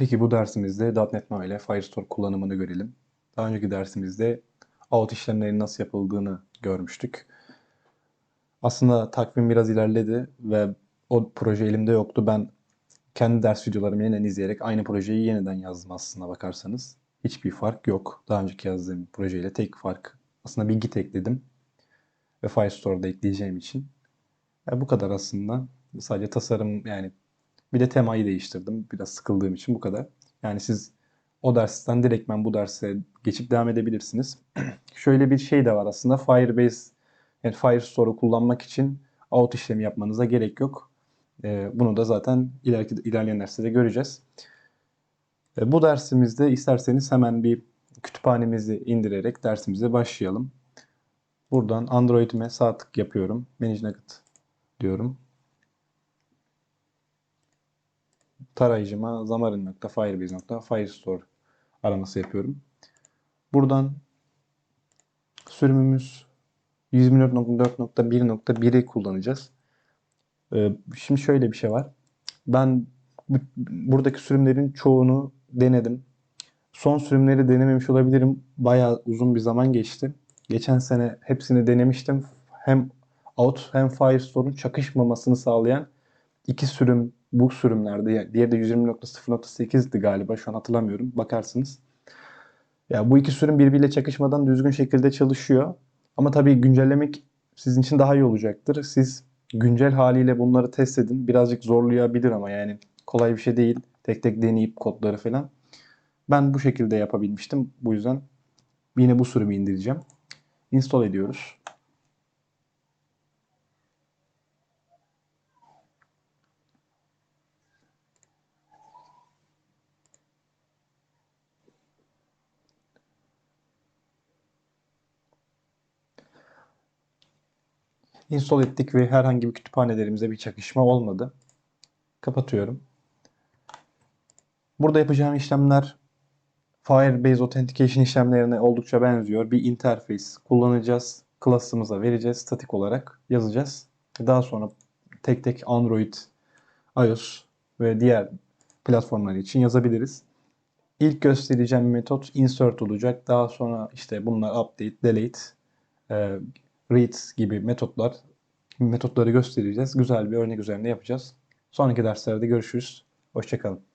Peki bu dersimizde .NET MAU ile Firestore kullanımını görelim. Daha önceki dersimizde out işlemlerinin nasıl yapıldığını görmüştük. Aslında takvim biraz ilerledi ve o proje elimde yoktu. Ben kendi ders videolarımı yeniden izleyerek aynı projeyi yeniden yazdım aslında bakarsanız. Hiçbir fark yok. Daha önceki yazdığım projeyle tek fark. Aslında bir git ekledim. Ve Firestore'da ekleyeceğim için. Yani bu kadar aslında. Sadece tasarım yani bir de temayı değiştirdim. Biraz sıkıldığım için bu kadar. Yani siz o dersten direktmen bu derse geçip devam edebilirsiniz. Şöyle bir şey de var aslında. Firebase yani Firestore'u kullanmak için out işlemi yapmanıza gerek yok. Ee, bunu da zaten ileriki, ilerleyen derslerde göreceğiz. Ee, bu dersimizde isterseniz hemen bir kütüphanemizi indirerek dersimize başlayalım. Buradan Android'ime sağ tık yapıyorum. Manage Nugget diyorum. Tarayıcıma xamarin.firebase.firestore araması yapıyorum. Buradan sürümümüz 124.4.1.1'i kullanacağız. Ee, Şimdi şöyle bir şey var. Ben bu- buradaki sürümlerin çoğunu denedim. Son sürümleri denememiş olabilirim. Bayağı uzun bir zaman geçti. Geçen sene hepsini denemiştim. Hem out hem Firestore'un çakışmamasını sağlayan iki sürüm bu sürümlerde. Diğeri de 120.0.8'di galiba. Şu an hatırlamıyorum. Bakarsınız. Ya bu iki sürüm birbiriyle çakışmadan düzgün şekilde çalışıyor. Ama tabii güncellemek sizin için daha iyi olacaktır. Siz güncel haliyle bunları test edin. Birazcık zorlayabilir ama yani kolay bir şey değil. Tek tek deneyip kodları falan. Ben bu şekilde yapabilmiştim. Bu yüzden yine bu sürümü indireceğim. Install ediyoruz. Install ettik ve herhangi bir kütüphanelerimize bir çakışma olmadı. Kapatıyorum. Burada yapacağım işlemler Firebase Authentication işlemlerine oldukça benziyor. Bir interface kullanacağız. Class'ımıza vereceğiz. Statik olarak yazacağız. Daha sonra tek tek Android, iOS ve diğer platformlar için yazabiliriz. İlk göstereceğim metot insert olacak. Daha sonra işte bunlar update, delete, e, read gibi metotlar metotları göstereceğiz. Güzel bir örnek üzerinde yapacağız. Sonraki derslerde görüşürüz. Hoşçakalın.